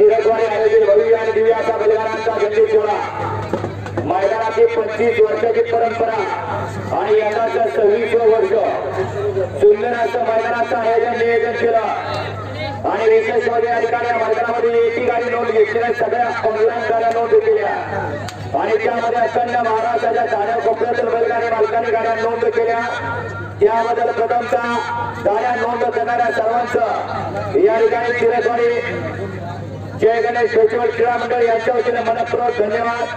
तिरकवाडी आयोजित भव्य आणि दिव्य असा सोहळा. मैदानाची पंचवीस वर्षाची परंपरा आणि यंदाचं सव्वीस वर्ष. सुंदर असं मैदानाचं आयोजन नियोजन केलं. आणि विशेष म्हणजे या ठिकाणी मैदानामध्ये एकी गाडी नोंद घेतलेल्या सगळ्या ऑनलाईन गाड्या नोंद केल्या. आणि त्यामध्ये अखंड महाराष्ट्राच्या जाण्या कोपऱ्यातील बैलगाडी मालकांनी गाड्या नोंद केल्या. त्याबद्दल प्रथमचा गाड्या नोंद करणाऱ्या सर्वांचं या ठिकाणी तिरकवाडी जय गणेश फेस्टिवल क्रीडा मंडळ यांच्या वतीने मनपूर्वक धन्यवाद.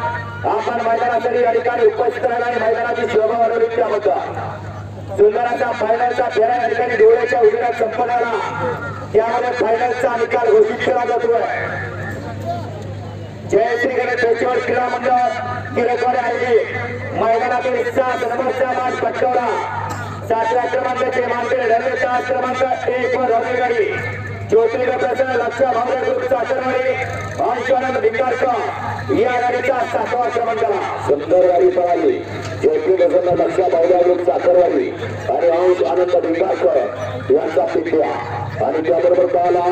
आपण मैदानासाठी या ठिकाणी उपस्थित राहिला आणि मैदानाची शोभा वाढवली त्याबद्दल. सुंदराचा फायनलचा फेरा या ठिकाणी डोळ्याच्या उजेडात संपन्न झाला. त्यामध्ये फायनलचा निकाल घोषित केला जातोय. जय श्री गणेश फेस्टिवल क्रीडा मंडळ. किरकवाडे आहे. मैदानातील सात नंबरचा मान पटकवला. सातव्या क्रमांकाचे मानकरी रल्ले सहा क्रमांक एक वर रल्ले गाडी. चौथी प्रसन्न लक्ष भावरे ग्रुपचा सासरवाडी अंशानंद भिंगारकर या गाडीचा सातवा क्रमांकाला सुंदर गाडी पळाली चौथी प्रसन्न लक्षा बावल्या ग्रुपचा साखरवाडी आणि अंश आनंद भिंगारकर यांचा पिंपळा आणि त्याबरोबर पाहिला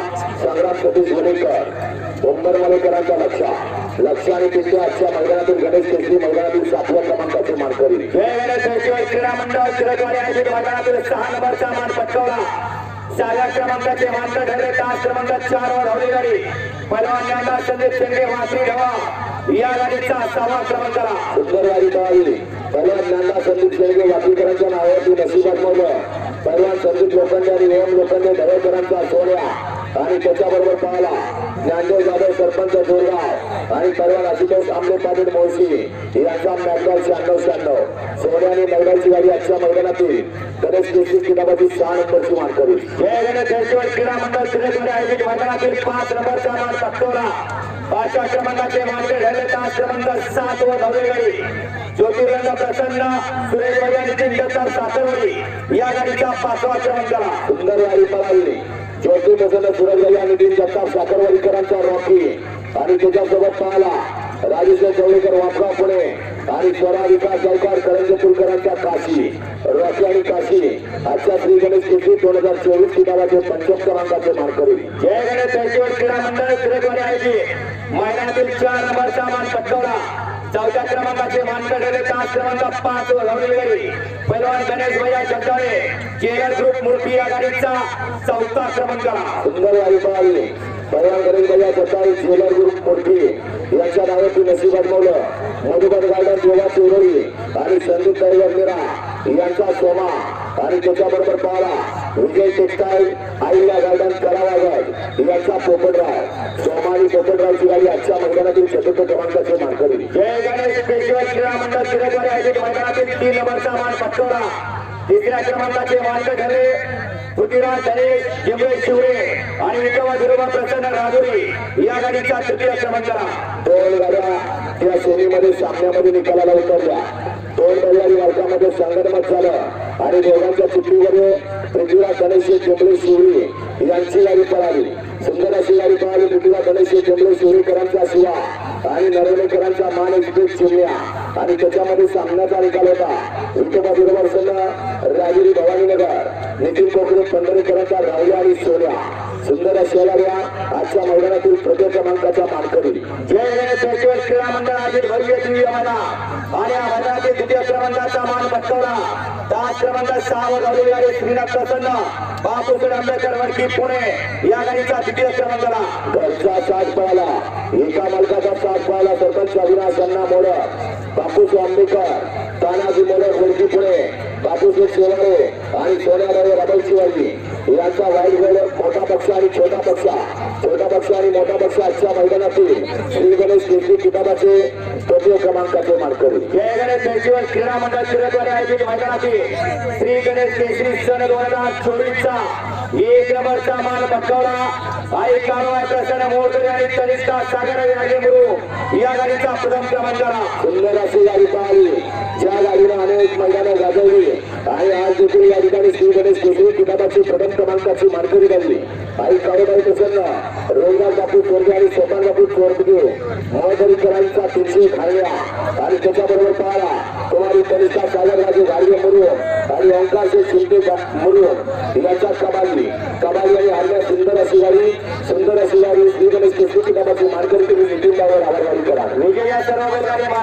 संग्राम सतीश गुन्हेकर ओंबर मलेकरांचा लक्ष लक्ष आणि पिंपळा आजच्या मैदानातील गणेश केसरी मैदानातील सातव्या क्रमांकाची मानकरी. जय गणेश क्रीडा मंडळ किरकवाडी आयोजित मैदानातील सहा नंबरचा मान पटकवला. सहाव्या क्रमांकाचे मानकर ठरले तास क्रमांक चार वर हवली गाडी. पहिलवान ज्ञानदा संदीप शेंडे वासरी ढवा या गाडीचा सहावा क्रमांकाला सुंदर गाडी पळाली पहिला ज्ञानदा संदीप शेळगे वाकीकरांच्या नावावरती नशिबात मोडलं. पहिला संदीप लोखंडे आणि ओम लोखंडे धवळकरांचा सोन्या आणि त्याच्याबरोबर पळाला ज्ञानदेव जाधव सरपंच जोरगाव आणि परवा आशुतोष आंबे पाटील मोळशी यांचा मॅकडाल शहाण्णव शहाण्णव. सोन्या आणि मैदानची गाडी आजच्या मैदानातील गणेश केसरी किताबाची सहा नंबरची क्रीडा मंडळ आयोजित मैदानातील पाच नंबरचा मान पाचव्या क्रमांकाचे मानकर ठरले तास क्रमांक सात वर हवली गाडी प्रसन्न सुरेश नितीन दत्तर या गाडीचा पाचवा क्रमांकाला सुंदर गाडी पळाली ज्योती प्रसन्न झाली आणि तीन जगताप साखरवाडीकरांचा रॉकी. आणि त्याच्यासोबत पाहिला राजेश चवळेकर वापरा पुणे आणि स्वरा विकास गायकवाड करंजपूरकरांचा काशी. रॉकी आणि काशी. आजच्या श्री गणेश कृषी दोन हजार चोवीस किताबाचे पंचम क्रमांकाचे मानकरी जय गणेश फेस्टिवल क्रीडा मंडळ मैदानातील चार नंबरचा मान पटकवला. चौथ्या क्रमांकाचे मानकर ठरले तास क्रमांक पाच वर हवली पैलवान गणेश भैया जगदाळे केरळ ग्रुप मूर्ती या गाडीचा चौथा क्रमांक. सुंदर गाडी पैलवान गणेश भैया सत्तावीस केरळ ग्रुप मूर्ती. यांच्या नावाची नशीब अडवलं मधुबन गार्डन देवा चोरळी आणि संदीप टायगर मीरा यांचा सोमा आणि त्याच्याबरोबर पाहला विजय टेक्सटाईल आईला गार्डन करावागड यांचा पोपटराव. सोमा आणि पोपटरावची गाडी आजच्या मैदानातील चतुर्थ क्रमांकाचे मानकरी. जय गणेश आयोजित मैदानातील तीन नंबरचा मान पटकवला. तिसऱ्या क्रमांकाचे ठरले पृथ्वीराज गणेश जिंबे शिवरे आणि विक्रम विरोबा प्रसन्न राजुरी. या गाडीचा तृतीय क्रमांकाला दोन गाड्या त्या सामन्यामध्ये निकालाला उतरल्या. दोन बैलगाडी मालकामध्ये संगनमत झालं. आणि दोघांच्या चिठ्ठीमध्ये पृथ्वीराज गणेश जुमले शिवरी यांची गाडी पळाली. सुंदर अशी गाडी पळाली. पृथ्वीराज गणेश जुमले शिवरीकरांचा शिवा आणि नरवणेकरांचा मान एक्सप्रेस चिमण्या. आणि त्याच्यामध्ये सामन्याचा निकाल होता. विठोबा बरोबर संघ राजुरी भवानीनगर नितीन कोकरे पंढरीकरांचा राहुल्या आणि सोन्या. सुंदर अशा गाड्या आजच्या मैदानातील प्रत्येक क्रमांकाचा मानकरी. जय गणेश क्रीडा मंडळ आयोजित भव्य दिव्य मैदान आणि या मैदानातील द्वितीय क्रमांकाचा मान पटकवला. तास क्रमांक सहा वर गाडी श्रीनाथ प्रसन्न. बापूसर आंबेडकर वडकी पुणे. या गाडीचा द्वितीय क्रमांकाला घरचा साथ पळाला. एका मालकाचा साथ पळाला सरपंच अविनाश अण्णा मोडक बापूस आंबेकर तानाजी मोडक वडकी पुणे. बापूस शेवाळे आणि सोन्याबाई रबल शिवाजी. यांचा वाईट वेळ मोठा पक्ष आणि छोटा पक्ष. छोटा पक्ष आणि मोठा पक्ष आजच्या मैदानातील. श्री गणेश किताबाचे तृतीय क्रमांकाचे मानकरी जय गणेश फेस्टिवल क्रीडा मंडळ शिरद्वारे आयोजित मैदानातील श्री गणेश केसरी सन दोन हजार चोवीसचा एक नंबरचा मान पटकावला. आई कारवाई प्रसन्न मोरकरी आणि तनिष्ठा सागर राजेमुरू या गाडीचा प्रथम क्रमांकाला सुंदर अशी गाडी पाहिली. ज्या गाडीनं अनेक मैदानं गाजवली. देखील या ठिकाणी श्री गणेश केसरी किताबाची प्रथम क्रमांकाची मानकरी बनली. आई काळोबाई प्रसन्न. रोजगार बापू चोरगे आणि सोपान बापू चोरगे. महदरीकरांचा तीनशे खाल्या आणि त्याच्याबरोबर पाहला कुमारी कनिष्ठा सागरराजे गाडगे मुरुम आणि ओंकारचे शिंदे मुरुम याच्या कबाली. कबाली आणि हरण्या सुंदर अशी गाडी. सुंदर अशी गाडी श्री गणेश केसरी किताबाची मानकरी तुम्ही नितीन बाबर आभारवाडी करा. विजय या सर्व